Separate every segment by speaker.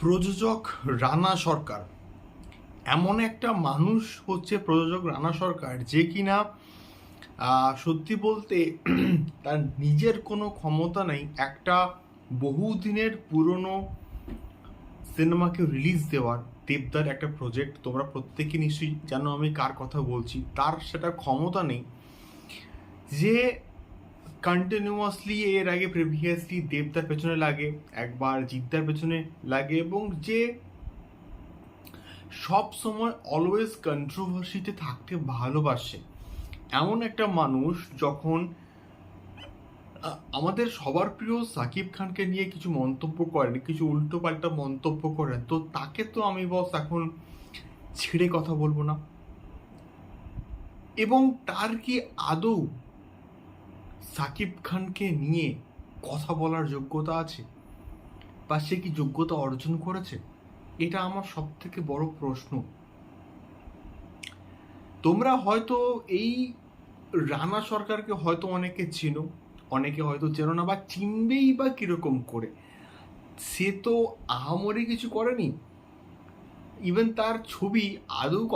Speaker 1: প্রযোজক রানা সরকার। এমন একটা মানুষ হচ্ছে প্রযোজক রানা সরকার যে কিনা সত্যি বলতে তার নিজের কোনো ক্ষমতা নেই একটা বহুদিনের পুরনো সিনেমাকে রিলিজ দেওয়ার। দেবদার একটা প্রজেক্ট তোমরা প্রত্যেকে নিশ্চয়ই জানো আমি কার কথা বলছি। তার সেটা ক্ষমতা নেই। যে কন্টিনিউয়াসলি এর আগে প্রিভিয়াসলি দেবদার পেছনে লাগে, একবার জিদ্দার পেছনে লাগে এবং যে সব সময় অলওয়েজ কন্ট্রোভার্সিতে থাকতে ভালোবাসে। এমন একটা মানুষ যখন আমাদের সবার প্রিয় সাকিব খানকে নিয়ে কিছু মন্তব্য করেন, কিছু উল্টো পাল্টা মন্তব্য করেন, তো তাকে তো আমি বস এখন ছেড়ে কথা বলব না। এবং তার কি আদৌ সাকিব খানকে নিয়ে কথা বলার যোগ্যতা আছে বা সে কি যোগ্যতা অর্জন করেছে? এটা আমার সব থেকে বড় প্রশ্ন। তোমরা হয়তো এই রানা সরকারকে হয়তো অনেকে চেনো, অনেকে হয়তো চেনো না বা চিনবেই বা কীরকম করে। সে তো আহামরি কিছু করেনি। ইভেন তার ছবি আদৌ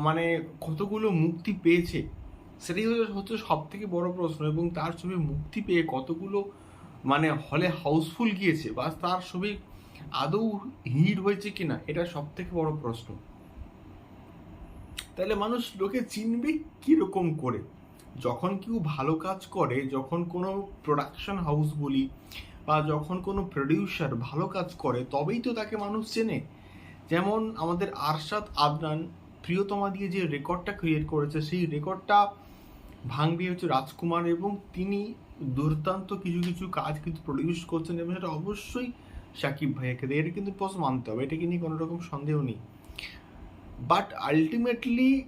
Speaker 1: মানে কতগুলো মুক্তি পেয়েছে? সেটাই হচ্ছে- সব থেকে বড় প্রশ্ন এবং তার ছবি মুক্তি পেয়ে কতগুলো মানে হলে হাউসফুল গিয়েছে বা তার ছবি আদৌ হিট হয়েছে কিনা, এটা সব থেকে বড় প্রশ্ন। তাহলে মানুষ লোকে চিনবে কীরকম করে। যখন কেউ ভালো কাজ করে, যখন কোনো প্রোডাকশন হাউস বলি বা যখন কোনো প্রডিউসার ভালো কাজ করে, তবেই তো তাকে মানুষ চেনে। যেমন আমাদের আরশাদ আদনান, প্রিয়তমা দিয়ে যে রেকর্ডটা ক্রিয়েট করেছে, সেই রেকর্ডটা ভাঙবে হচ্ছে রাজকুমার এবং তিনি দুর্দান্ত কিছু কিছু কাজ কিন্তু প্রডিউস করছেন এবং সেটা অবশ্যই সাকিব ভাইয়াকে দিয়ে। এটা কিন্তু পোস্ট মানতে হবে, এটাকে নিয়ে কোনো রকম সন্দেহ নেই। বাট আলটিমেটলি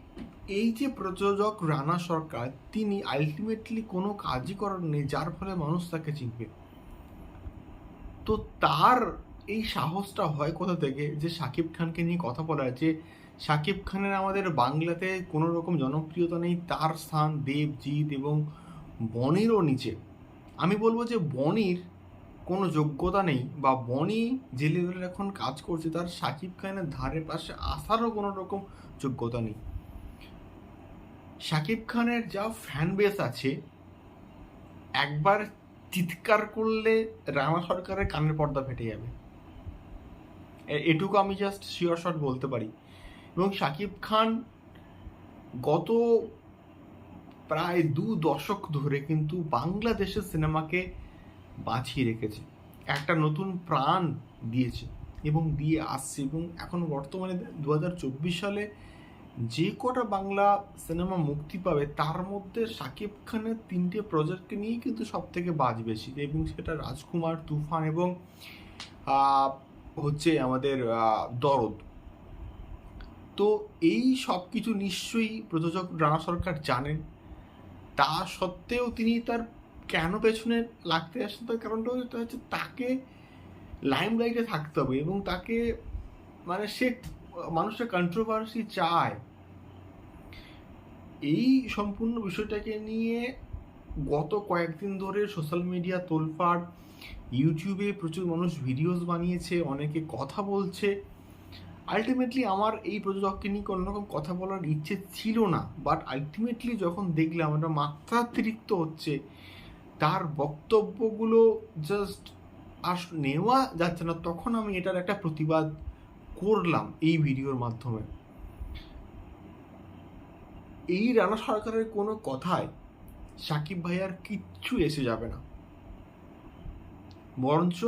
Speaker 1: এই যে প্রযোজক রানা সরকার, তিনি আলটিমেটলি কোনো কাজই করার নেই, যার ফলে মানুষ তাকে চিনবে। তো তার এই সাহসটা হয় কোথা থেকে? যে সাকিব খানকে নিয়ে কথা বলা যে সাকিব খানের আমাদের বাংলাতে কোনো রকম জনপ্রিয়তা নেই। তার স্থান দেবজিৎ এবং বনিরও নিচে। আমি বলব যে বনির কোনো যোগ্যতা নেই বা বনি যে লেভেলের এখন কাজ করছে, তার সাকিব খানের ধারে পাশে আসারও কোনো রকম যোগ্যতা নেই। সাকিব খানের যা ফ্যান বেস আছে, একবার চিৎকার করলে রানা সরকারের কানের পর্দা ফেটে যাবে। এটুকু আমি জাস্ট শিওর শট বলতে পারি। এবং সাকিব খান গত প্রায় দু দশক ধরে কিন্তু বাংলাদেশের সিনেমাকে বাঁচিয়ে রেখেছে। একটা নতুন প্রাণ দিয়েছে এবং দিয়ে আসছে এবং এখন বর্তমানে দু হাজার চব্বিশ সালে যে কটা বাংলা সিনেমা মুক্তি পাবে, তার মধ্যে সাকিব খানের তিনটে প্রজেক্টকে নিয়েই কিন্তু সব থেকে বাজ বেশি এবং সেটা রাজকুমার, তুফান এবং হচ্ছে আমাদের দরদ। তো এই সব কিছু নিশ্চয়ই প্রযোজক রানা সরকার জানেন। তা সত্ত্বেও তিনি তার কেন পেছনে লাগতে আসেন তার কারণটা হচ্ছে তাকে লাইম লাইটে থাকতে হবে এবং তাকে মানে সে মানুষের কন্ট্রোভার্সি চায়। এই সম্পূর্ণ বিষয়টাকে নিয়ে গত কয়েকদিন ধরে সোশ্যাল মিডিয়া তোলপাড় ইউটিউবে প্রচুর মানুষ ভিডিওস বানিয়েছে, অনেকে কথা বলছে। আলটিমেটলি আমার এই প্রযোজককে নিয়ে কোনো রকম কথা বলার ইচ্ছে ছিল না বাট আলটিমেটলি যখন দেখলাম এটা মাত্রাতিরিক্ত হচ্ছে, তার বক্তব্যগুলো জাস্ট আর নেওয়া যাচ্ছে না, তখন আমি এটার একটা প্রতিবাদ করলাম এই ভিডিওর মাধ্যমে। এই রানা সরকারের কোনো কথায় সাকিব ভাইয়ার কিচ্ছু এসে যাবে না। বরঞ্চ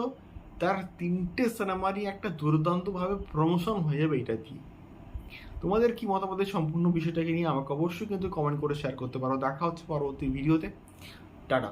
Speaker 1: তার তিনটে সিনেমারই একটা দুর্দান্তভাবে প্রমোশন হয়ে যাবে এটা দিয়ে। তোমাদের কি মতামতের সম্পূর্ণ বিষয়টাকে নিয়ে আমাকে অবশ্যই কিন্তু কমেন্ট করে শেয়ার করতে পারো। দেখা হচ্ছে পরবর্তী ভিডিওতে টাটা।